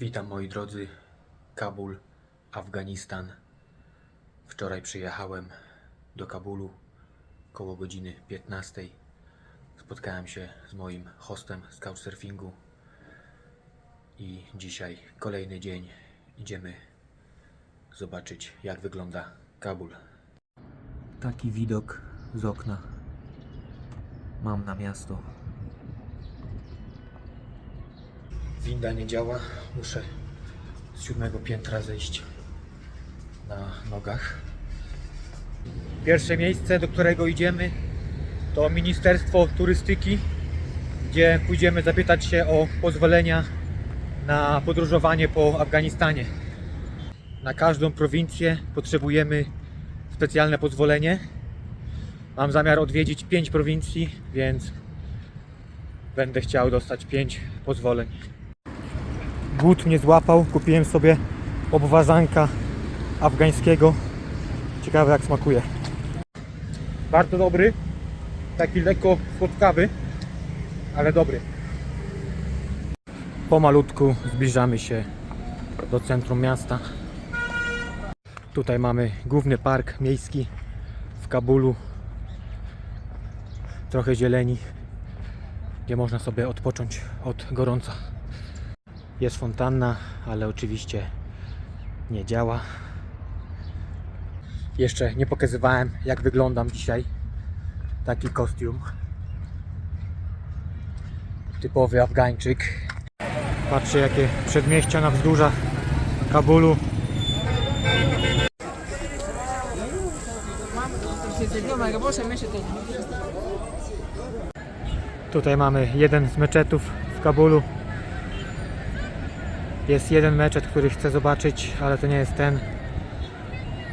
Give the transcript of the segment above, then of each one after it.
Witam moi drodzy, Kabul, Afganistan. Wczoraj przyjechałem do Kabulu koło godziny 15. Spotkałem się z moim hostem z couchsurfingu i dzisiaj kolejny dzień. Idziemy zobaczyć jak wygląda Kabul. Taki widok z okna mam na miasto. Winda nie działa, muszę z siódmego piętra zejść na nogach. Pierwsze miejsce, do którego idziemy, to Ministerstwo Turystyki, gdzie pójdziemy zapytać się o pozwolenia na podróżowanie po Afganistanie. Na każdą prowincję potrzebujemy specjalne pozwolenie. Mam zamiar odwiedzić 5 prowincji, więc będę chciał dostać 5 pozwoleń. Głód mnie złapał, kupiłem sobie obwazanka afgańskiego. Ciekawe jak smakuje. Bardzo dobry, taki lekko słodkawy, ale dobry. Pomalutku zbliżamy się do centrum miasta. Tutaj mamy główny park miejski w Kabulu. Trochę zieleni, gdzie można sobie odpocząć od gorąca. Jest fontanna, ale oczywiście nie działa. Jeszcze nie pokazywałem, jak wyglądam dzisiaj. Taki kostium. Typowy Afgańczyk. Patrzcie, jakie przedmieścia na wzgórzach Kabulu. Tutaj mamy jeden z meczetów w Kabulu. Jest jeden meczet, który chcę zobaczyć, ale to nie jest ten.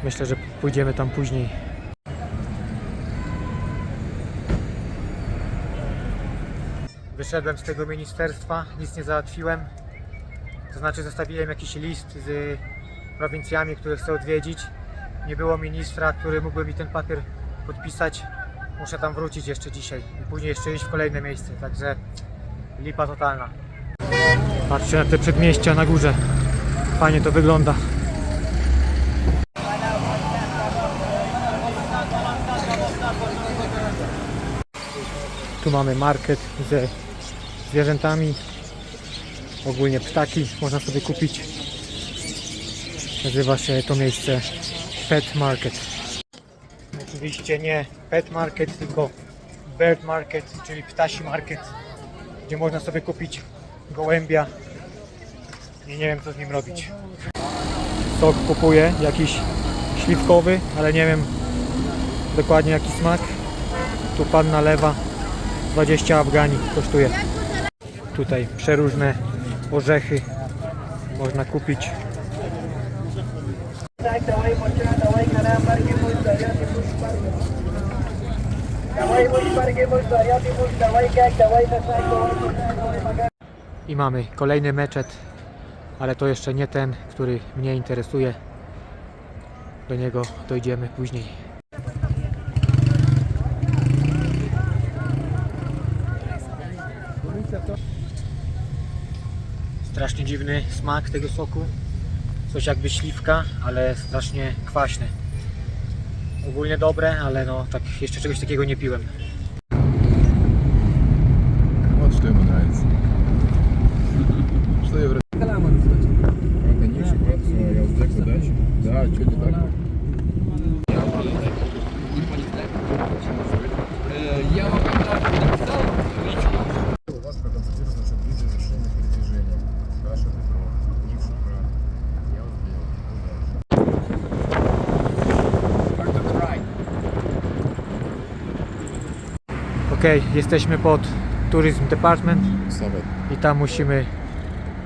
Myślę, że pójdziemy tam później. Wyszedłem z tego ministerstwa, nic nie załatwiłem. To znaczy zostawiłem jakiś list z prowincjami, które chcę odwiedzić. Nie było ministra, który mógłby mi ten papier podpisać. Muszę tam wrócić jeszcze dzisiaj i później jeszcze iść w kolejne miejsce, także lipa totalna. Patrzcie na te przedmieścia na górze. Fajnie to wygląda. Tu mamy market ze zwierzętami. Ogólnie ptaki można sobie kupić. Nazywa się to miejsce Pet Market. Oczywiście nie Pet Market, tylko Bird Market, czyli ptasi market, gdzie można sobie kupić gołębia i nie wiem co z nim robić. Sok kupuję, jakiś śliwkowy, ale nie wiem dokładnie jaki smak. Tu panna lewa 20 Afgani kosztuje. Tutaj przeróżne orzechy można kupić. I mamy kolejny meczet, ale to jeszcze nie ten, który mnie interesuje. Do niego dojdziemy później. Strasznie dziwny smak tego soku. Coś jakby śliwka, ale strasznie kwaśny. Ogólnie dobre, ale no tak jeszcze czegoś takiego nie piłem. Ok, jesteśmy pod Tourism Department i tam musimy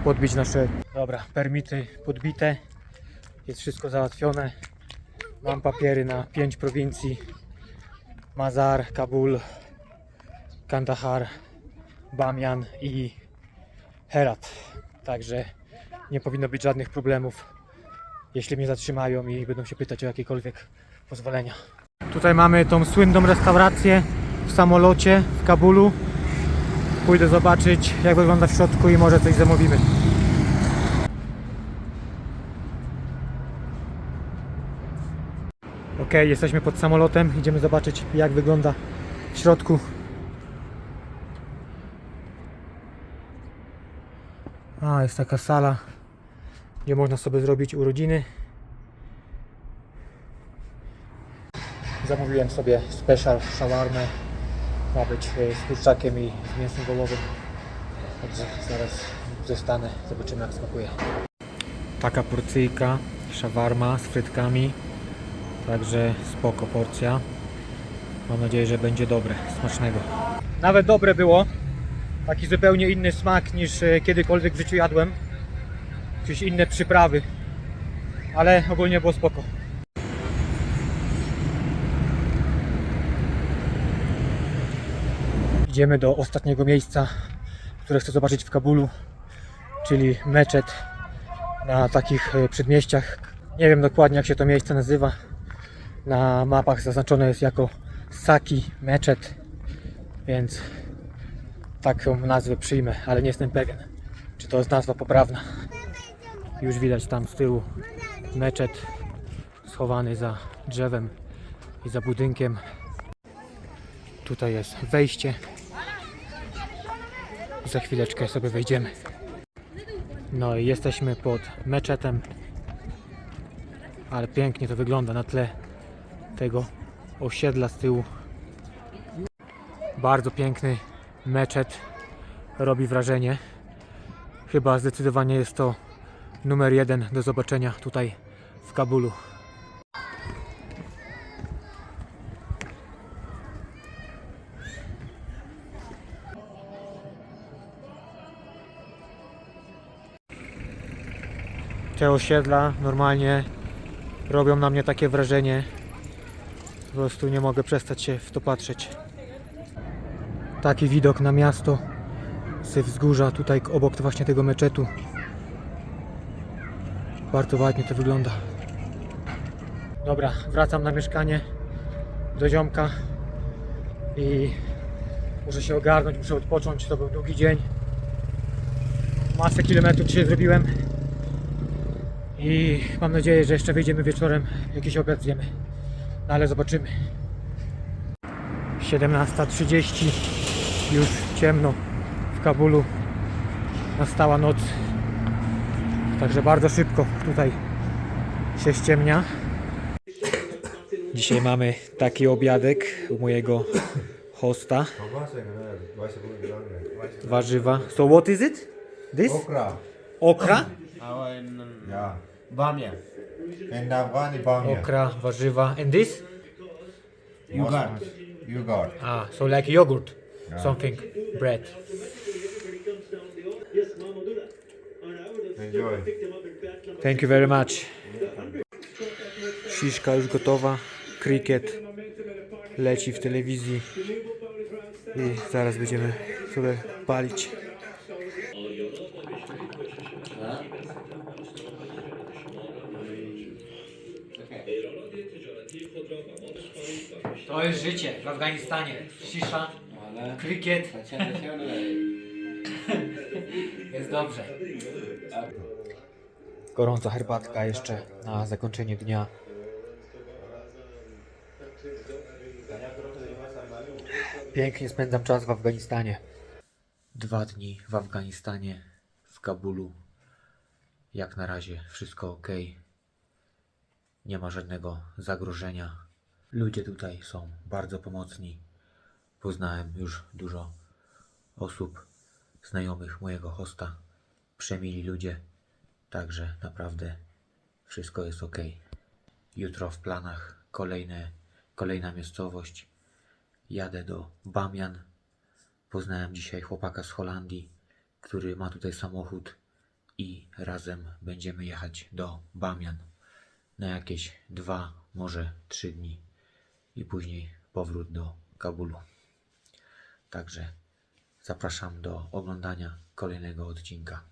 podbić nasze dobra, permity podbite. Jest wszystko załatwione. Mam papiery na pięć prowincji. Mazar, Kabul Kandahar Bamian i Herat. Także nie powinno być żadnych problemów jeśli mnie zatrzymają i będą się pytać o jakiekolwiek pozwolenia. Tutaj mamy tą słynną restaurację w samolocie w Kabulu. Pójdę zobaczyć, jak wygląda w środku i może coś zamówimy. Ok, jesteśmy pod samolotem. Idziemy zobaczyć, jak wygląda w środku. A, jest taka sala, gdzie można sobie zrobić urodziny. Zamówiłem sobie special shawarmę ma być e, z kurczakiem i z mięsem wołowym. Także zaraz zostanę, zobaczymy jak smakuje. Taka porcyjka, shawarma z frytkami. Także spoko porcja. Mam nadzieję, że będzie dobre, smacznego. Nawet dobre było. Taki zupełnie inny smak niż e, kiedykolwiek w życiu jadłem. Jakieś inne przyprawy. Ale ogólnie było spoko. Idziemy do ostatniego miejsca, które chcę zobaczyć w Kabulu, czyli meczet na takich e, przedmieściach. Nie wiem dokładnie jak się to miejsce nazywa. Na mapach zaznaczone jest jako Saki Meczet, więc taką nazwę przyjmę, ale nie jestem pewien, czy to jest nazwa poprawna. Już widać tam z tyłu meczet schowany za drzewem i za budynkiem. Tutaj jest wejście. Za chwileczkę sobie wejdziemy. No i jesteśmy pod meczetem. Ale pięknie to wygląda na tle tego osiedla z tyłu. Bardzo piękny meczet. Robi wrażenie. Chyba zdecydowanie jest to numer jeden do zobaczenia tutaj w Kabulu. Te osiedla normalnie robią na mnie takie wrażenie. Po prostu nie mogę przestać się w to patrzeć. Taki widok na miasto ze wzgórza tutaj obok właśnie tego meczetu. Bardzo ładnie to wygląda. Dobra, wracam na mieszkanie do ziomka i muszę się ogarnąć, muszę odpocząć. To był długi dzień. Masę kilometrów dzisiaj zrobiłem. I mam nadzieję, że jeszcze wyjdziemy wieczorem, jakiś obiad zjemy. No ale zobaczymy. 17.30 już ciemno w Kabulu. Nastała noc. Także bardzo szybko tutaj się ściemnia. Dzisiaj mamy taki obiadek u mojego hosta. Warzywa. So what is it? This? Okra. Okra? Ja. Bamia. And Afghani bamia. Okra, warzywa. And this? Yogurt. Yogurt. Ah, so like yogurt, something, bread. Enjoy. Thank you very much. Shiszka już gotowa, cricket leci w telewizji i zaraz będziemy sobie palić. To jest życie w Afganistanie. Cisza, cricket, jest dobrze. Gorąca herbatka jeszcze na zakończenie dnia. Pięknie spędzam czas w Afganistanie. Dwa dni w Afganistanie, w Kabulu. Jak na razie wszystko ok. Nie ma żadnego zagrożenia. Ludzie tutaj są bardzo pomocni. Poznałem już dużo osób, znajomych mojego hosta. Przemili ludzie. Także naprawdę wszystko jest ok. Jutro w planach kolejne, kolejna miejscowość. Jadę do Bamian. Poznałem dzisiaj chłopaka z Holandii, który ma tutaj samochód i razem będziemy jechać do Bamian na jakieś dwa, może trzy dni i później powrót do Kabulu. Także zapraszam do oglądania kolejnego odcinka.